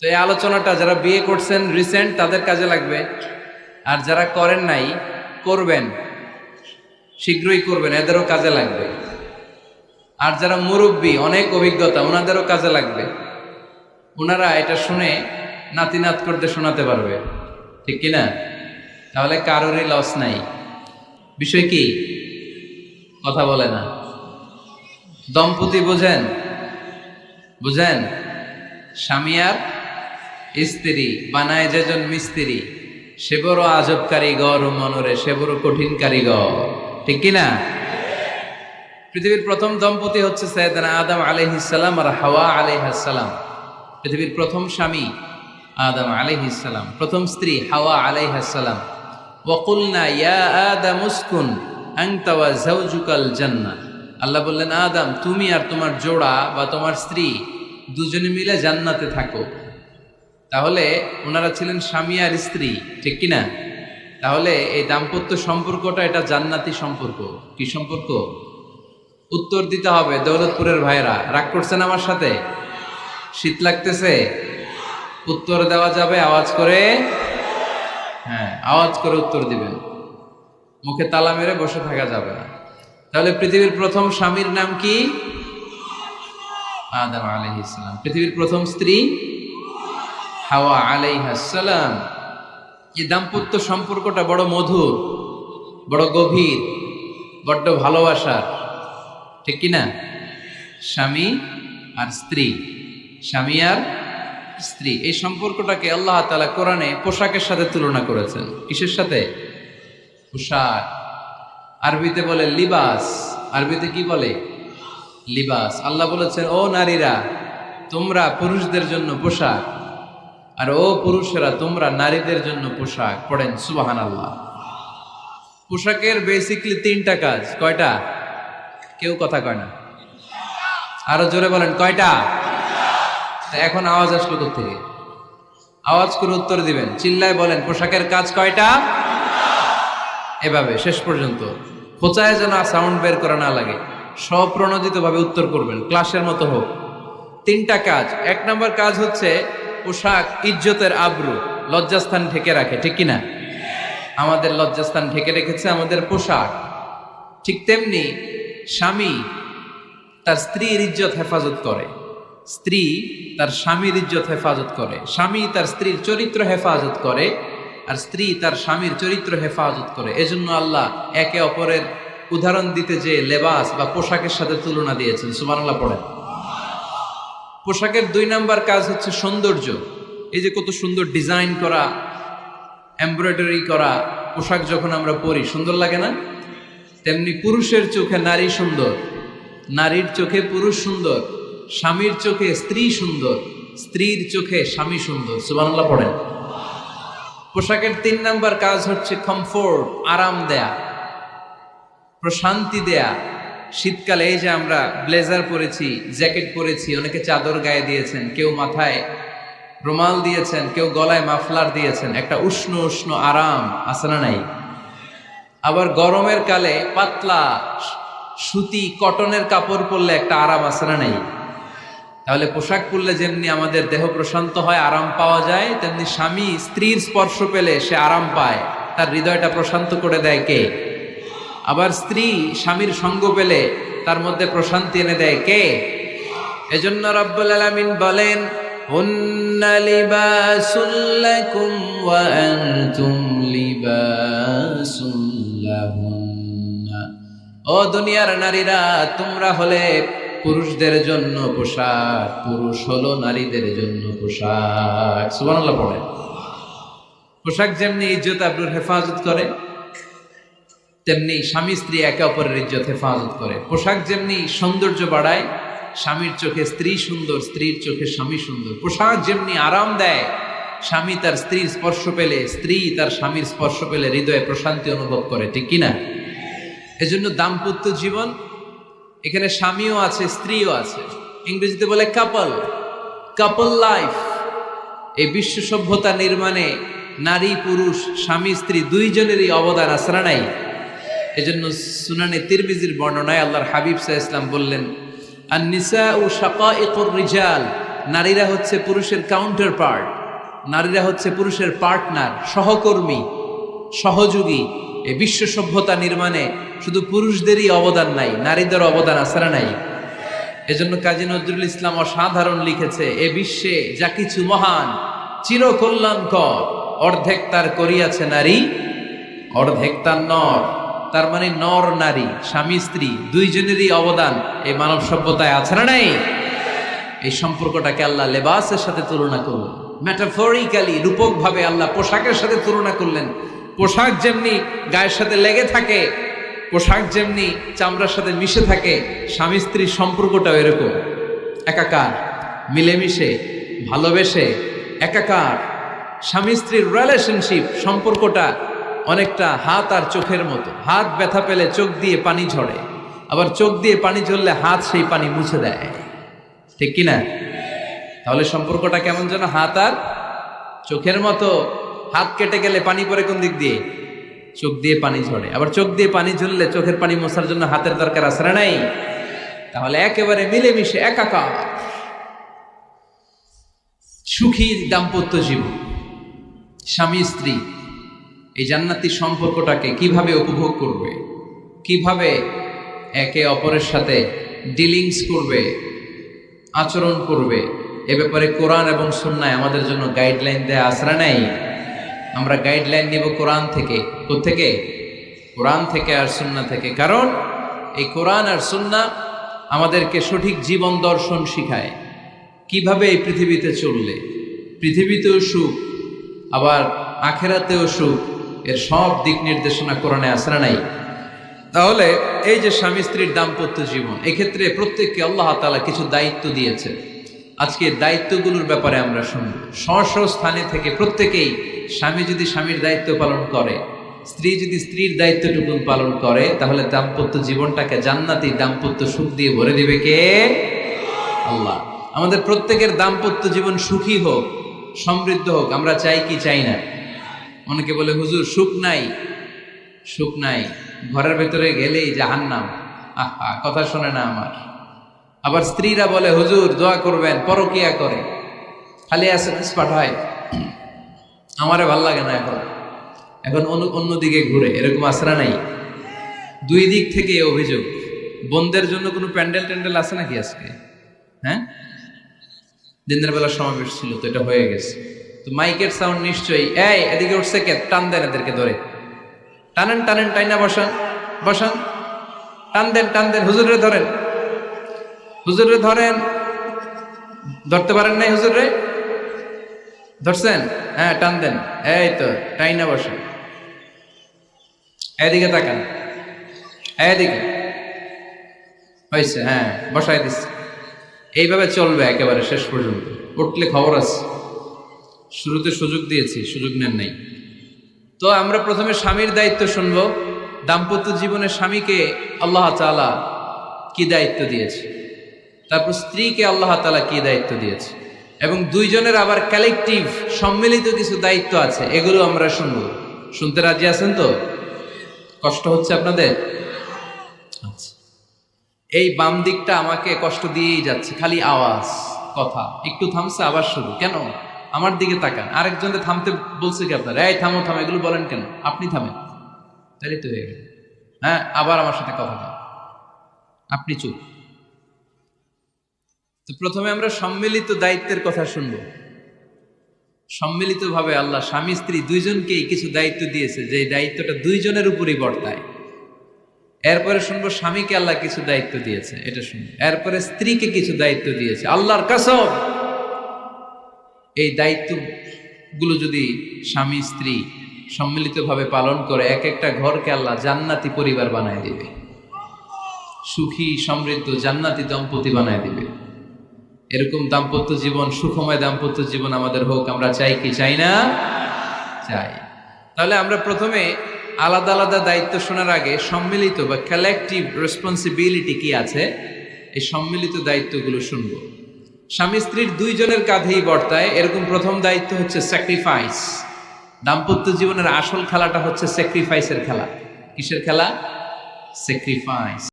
তো এই আলোচনাটা যারা বিয়ে করছেন রিসেন্ট তাদের কাজে লাগবে। আর যারা করেন নাই, করবেন। শীঘ্রই করবেন, এদেরও কাজে লাগবে। আর যারা মুরব্বী, অনেক অভিজ্ঞতা, ওনাদেরও কাজে লাগবে। ওনারা এটা শুনে নাতি নাত করতে শোনাতে পারবে। ঠিক কি না? তাহলে কারোরই লস নাই। বিষয় কি? কথা বলে না। দম্পতি বোঝেন? বুঝেন? স্বামী আর স্ত্রী, বানায় যেজন মিস্ত্রি। সে বড় আজব কারিগর, মনরে সে বড় কঠিন কারিগর। ঠিক কিনা পৃথিবীর প্রথম দম্পতি হচ্ছে সৈয়দনা আদম আলাইহিসাল্লাম আর হাওয়া আলাইহাসাল্লাম পৃথিবীর প্রথম স্বামী আদম আলাইহিসাল্লাম প্রথম স্ত্রী হাওয়া আলাইহাসাল্লাম ওয়াকুলনা ইয়া আদম উসকুন, আনতা ওয়া জাওজুকাল জান্নাহ। আল্লাহ বললেন, আদম, তুমি আর তোমার জোড়া বা তোমার স্ত্রী দুজনে মিলে জান্নাতে থাকো। তাহলে ওনারা ছিলেন স্বামী আর স্ত্রী, ঠিক কি না তাহলে এই দাম্পত্য সম্পর্কটা এটা জান্নাতি সম্পর্ক। কি সম্পর্ক? উত্তর দিতে হবে দৌলতপুরের ভাইরা রাগ করছেন আমার সাথে? শীত লাগতেছে? উত্তর দেওয়া যাবে আওয়াজ করে? হ্যাঁ আওয়াজ করে উত্তর দিবেন। মুখে তালা মেরে বসে থাকা যাবে না। তাহলে পৃথিবীর প্রথম স্বামীর নাম কি? আদম আলাইহিসসালাম পৃথিবীর প্রথম স্ত্রী? হাওয়া আলাইহাসসালাম এই দাম্পত্য সম্পর্কটা বড় মধুর, বড় গভীর, বড্ড ভালোবাসার, ঠিক কি না? স্বামী আর স্ত্রী, স্বামী আর স্ত্রী। এই সম্পর্কটাকে আল্লাহ তালা কোরআনে পোশাকের সাথে তুলনা করেছেন। কিসের সাথে? পোশাক। আরবিতে বলে লিবাস। আরবিতে কি বলে? লিবাস। আল্লাহ বলেছেন, ও নারীরা, তোমরা পুরুষদের জন্য পোশাক আর ও পুরুষেরা, তোমরা নারীদের জন্য পোশাক পড়েন সুবাহান আল্লাহ পোশাকের বেসিকলি তিনটা কাজ। কয়টা? কেউ কথা কয় না। আরও জোরে বলেন, কয়টা? এখন আওয়াজ আসলো থেকে আওয়াজ করে উত্তর দিবেন। চিল্লায় বলেন, পোশাকের কাজ কয়টা? এভাবে, শেষ পর্যন্ত। খোঁচায় যেন সাউন্ড বের করা না লাগে। স্বপ্রণোদিত ভাবে উত্তর করবেন ক্লাসের মতো হোক। তিনটা কাজ। এক নম্বর কাজ হচ্ছে পোশাক, ইজ্জতের আব্রু লজ্জাস্থান ঢেকে রাখে, ঠিক কিনা? আমাদের লজ্জাস্থান ঢেকে রেখেছে আমাদের পোশাক। ঠিক তেমনি স্বামী তার স্ত্রীর ইজ্জত হেফাজত করে। স্ত্রী তার স্বামীর ইজ্জত হেফাজত করে। স্বামী তার স্ত্রীর চরিত্র হেফাজত করে আর স্ত্রী তার স্বামীর চরিত্র হেফাজত করে। এজন্য আল্লাহ একে অপরের উদাহরণ দিতে যে লেবাস বা পোশাকের সাথে তুলনা দিয়েছেন। সুবহানাল্লাহ, পড়েন। পোশাকের দুই নাম্বার কাজ হচ্ছে সৌন্দর্য। এই যে কত সুন্দর ডিজাইন করা, এমব্রয়ডারি করা পোশাক যখন আমরা পরি, সুন্দর লাগে না? তেমনি পুরুষের চোখে নারী সুন্দর, নারীর চোখে পুরুষ সুন্দর, স্বামীর চোখে স্ত্রী সুন্দর, স্ত্রীর চোখে স্বামী সুন্দর। সুবহানাল্লাহ পড়েন। পোশাকের তিন নাম্বার কাজ হচ্ছে কমফোর্ট আরাম দেয়া, প্রশান্তি দেয়া শীতকালে এই যে আমরা ব্লেজার পরেছি, জ্যাকেট পরেছি, অনেকে চাদর গায়ে দিয়েছেন, কেউ মাথায় রুমাল দিয়েছেন, কেউ গলায় মাফলার দিয়েছেন, একটা উষ্ণ উষ্ণ আরাম, আছে না নাই? আবার গরমের কালে পাতলা সুতি, কটনের কাপড় পরলে একটা আরাম, আছে না নাই? তাহলে পোশাক পরলে যেমনি আমাদের দেহ প্রশান্ত হয়, আরাম পাওয়া যায়, তেমনি স্বামী, স্ত্রীর স্পর্শ পেলে সে আরাম পায়। তার হৃদয়টা প্রশান্ত করে দেয় কে? আবার স্ত্রী স্বামীর সঙ্গ পেলে তার মধ্যে প্রশান্তি এনে দেয়। কে? এজন্য রব্বুল আলামিন বলেন ও দুনিয়ার নারীরা, তোমরা হলে পুরুষদের জন্য পোশাক, পুরুষ হলো নারীদের জন্য পোশাক। সুবহানাল্লাহ পড়ে পোশাক যেমনি ইজ্জত আবরুর হেফাজত করে তেমনি স্বামী স্ত্রী একে অপরের ইজ্জত, হেফাজত করে। পোশাক যেমনি সৌন্দর্য বাড়ায়, স্বামীর চোখে স্ত্রী সুন্দর, স্ত্রীর চোখে স্বামী সুন্দর। পোশাক যেমনি আরাম দেয়, স্বামী তার স্ত্রীর স্পর্শ পেলে স্ত্রী তার স্বামীর স্পর্শ পেলে হৃদয়ে প্রশান্তি অনুভব করে, ঠিক কিনা? এজন্য দাম্পত্য জীবন, এখানে স্বামীও আছে, স্ত্রীও আছে। ইংরেজিতে বলে কাপল কাপল লাইফ এই বিশ্ব সভ্যতা নির্মাণে নারী, পুরুষ, স্বামী, স্ত্রী দুইজনেরই অবদান না নাই? এজন্য সুনানে তিরমিজির বর্ণনায় আল্লাহর হাবিব সাহা ইসলাম বললেন আর নিসা ও শাকা রিজাল নারীরা হচ্ছে পুরুষের কাউন্টার পার্ট নারীরা হচ্ছে পুরুষের পার্টনার সহকর্মী, সহযোগী। এই বিশ্ব সভ্যতা নির্মাণে শুধু পুরুষদেরই অবদান নাই নারীদের অবদান না নাই? এজন্য কাজী নজরুল ইসলাম অসাধারণ লিখেছে, এ বিশ্বে যা কিছু মহান, চিরকল্যাণকর, অর্ধেক তার করিয়াছে নারী, অর্ধেক তার নর। তার মানে নর নারী, স্বামী, স্ত্রী, দুইজনেরই অবদান এই মানব সভ্যতায় আছে না নাই? এই সম্পর্কটাকে আল্লাহ লেবাসের সাথে তুলনা করলেন। ম্যাটাফরিক্যালি রূপকভাবে আল্লাহ পোশাকের সাথে তুলনা করলেন। পোশাক যেমনি গায়ের সাথে লেগে থাকে, পোশাক যেমনি চামড়ার সাথে মিশে থাকে, স্বামী স্ত্রীর সম্পর্কটাও এরকম। একাকার, মিলেমিশে, ভালোবেসে, একাকার, স্বামী, স্ত্রীর রিলেশনশিপ সম্পর্কটা অনেকটা হাত আর চোখের মতো। হাত ব্যথা পেলে চোখ দিয়ে পানি ঝরে। আবার চোখ দিয়ে পানি ঝরলে হাত সেই পানি মুছে দেয়। ঠিক কিনা? তাহলে সম্পর্কটা কেমন যেন হাত আর চোখের মতো? হাত কেটে গেলে পানি পরে কোন দিক দিয়ে? চোখ দিয়ে পানি ঝরে। আবার চোখ দিয়ে পানি ঝরলে চোখের পানি মোছার জন্য হাতের দরকার আছে না নাই? তাহলে একেবারে মিলেমিশে একাকার। সুখী দাম্পত্য জীবন। স্বামী, স্ত্রী এই জান্নাতি সম্পর্কটাকে কীভাবে উপভোগ করবে? কীভাবে একে অপরের সাথে ডিলিংস করবে? আচরণ করবে? এ ব্যাপারে কোরআন এবং সুন্নায় আমাদের জন্য গাইডলাইন দেয়া আসরা নাই? আমরা গাইডলাইন নিব কোরআন থেকে। থেকে কোরআন থেকে আর সুন্না থেকে। কারণ এই কোরআন আর সুন্না আমাদেরকে সঠিক জীবন দর্শন শিখায়। কীভাবে এই পৃথিবীতে চললে? পৃথিবীতেও সুখ, আবার আখেরাতেও সুখ এর সব দিক নির্দেশনা কোরআনে আসরা নাই? তাহলে এই যে স্বামী স্ত্রীর দাম্পত্য জীবন, এক্ষেত্রে প্রত্যেককে আল্লাহ তালা কিছু দায়িত্ব দিয়েছে আজকে দায়িত্বগুলোর ব্যাপারে আমরা শুনব। স্ব স্থানে থেকে প্রত্যেকেই স্বামী যদি স্বামীর দায়িত্ব পালন করে, স্ত্রী যদি স্ত্রীর দায়িত্বটুকু পালন করে, তাহলে দাম্পত্য জীবনটাকে জান্নাতি দাম্পত্য সুখ দিয়ে ভরে দিবে কে? আল্লাহ। আমাদের প্রত্যেকের দাম্পত্য জীবন সুখী হোক, সমৃদ্ধ হোক, আমরা চাই কি চাই না? অনেকে বলে, হুজুর, সুখ নাই। সুখ নাই। ঘরের ভেতরে গেলেই জাহান্নাম। আহা, কথা শোনে না আমার। আবার স্ত্রীরা বলে, হুজুর, দোয়া করবেন, পরকিয়া করে। খালি এস পাঠায়। আমারে ভালো লাগে না এখন। এখন অন্যদিকে ঘুরে, এরকম আশ্রা নাই। দুই দিক থেকে অভিযোগ। বোনদের জন্য কোনো প্যান্ডেল ট্যান্ডেল আছে নাকি আজকে? হ্যাঁ? দিনের বেলা সমাবেশ ছিল তো, এটা হয়ে গেছে। তো মাইকের সাউন্ড নিশ্চয়ই। এই, এদিকে উঠছে কে? টান দেন এদেরকে ধরে। টানেন টানেন, টাইনা বসান বসান। টান দেন টান দেন, হুজুরে ধরেন। হুজুরে ধরেন। ধরতে পারেন নাই হুজুরে? ধরছেন? হ্যাঁ টান দেন। এই তো, টাইনা বসান। এদিকে তাকান। এদিকে। হয়েছে হ্যাঁ বসাই দিচ্ছে। এইভাবে চলবে একেবারে শেষ পর্যন্ত। উঠলে খবর আছে। শুরুতে সুযোগ দিয়েছি, সুযোগ নেন নাই। তো আমরা প্রথমে স্বামীর দায়িত্ব শুনব। দাম্পত্য জীবনে স্বামীকে আল্লাহ তালা কি দায়িত্ব দিয়েছে? তারপর স্ত্রীকে আল্লাহ তালা কি দায়িত্ব দিয়েছে? এবং দুইজনের আবার কালেকটিভ সম্মিলিত কিছু দায়িত্ব আছে, এগুলো আমরা শুনব। শুনতে রাজি আছেন তো? কষ্ট হচ্ছে আপনাদের? আচ্ছা। এই বাম দিকটা আমাকে কষ্ট দিয়েই যাচ্ছে, খালি আওয়াজ, কথা। একটু থামছে, আবার শুরু কেন? আমার দিকে তাকান। আরেকজনে থামতে বলছে কি আপনার? এই, থামো থামো, এগুলো বলেন কেন? আপনি থামেন। তাহলে তো হয়ে হ্যাঁ আবার আমার সাথে কথা বল আপনি চুপ। তো প্রথমে আমরা সম্মিলিত দায়িত্বের কথা শুনব। সম্মিলিতভাবে আল্লাহ স্বামী, স্ত্রী দুইজনকেই কিছু দায়িত্ব দিয়েছে, যে দায়িত্বটা দুইজনের উপরই বর্তায়। এরপরে শুনব স্বামীকে আল্লাহ কিছু দায়িত্ব দিয়েছে, এটা শুনব। এরপরে স্ত্রীকে কিছু দায়িত্ব দিয়েছে, আল্লাহর কাসব এই দায়িত্বগুলো যদি স্বামী স্ত্রী সম্মিলিতভাবে পালন করে, এক একটা ঘরকে আল্লাহ জান্নাতি পরিবার বানায় দিবে। সুখী, সমৃদ্ধ, জান্নাতি দম্পতি বানায় দিবে। এরকম দাম্পত্য জীবন, সুখময় দাম্পত্য জীবন আমাদের হোক, আমরা চাই কি? চাই না? চাই। তাহলে আমরা প্রথমে আলাদা আলাদা দায়িত্ব শোনার আগে সম্মিলিত বা কালেকটিভ রেসপন্সিবিলিটি কি আছে? এই সম্মিলিত দায়িত্বগুলো শুনব। স্বামী স্ত্রীর দুইজনের কাঁধেই বর্তায়। এরকম প্রথম দায়িত্ব হচ্ছে স্যাক্রিফাইস দাম্পত্য জীবনের আসল খেলাটা হচ্ছে স্যাক্রিফাইসের খেলা। কিসের খেলা? স্যাক্রিফাইস